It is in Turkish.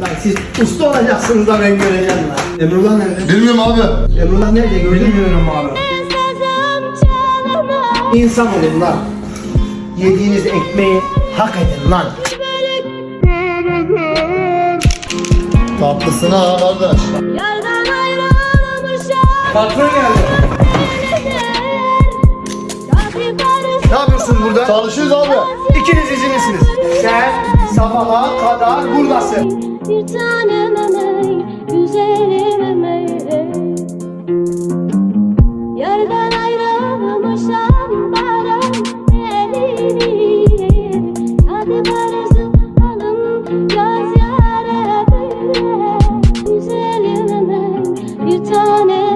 Lan siz usta olacaksınız da ben göreceğim lan. Emrullah nerede? Bilmiyorum abi. Emrullah nerede gördün mü? Bilmiyorum abi. İnsan olun lan. Yediğiniz ekmeği hak edin lan. Tatlısın ha kardeş. Patron geldi. Ne yapıyorsunuz burada? Çalışıyoruz abi. İkiniz izinlisiniz sabaha kadar buradasın. Bir tanem emeği, güzelim emeği. Yardan ayrılmışam barım elini. Hadi barızı alın yaz yare bile. Güzelim emeği, bir tanem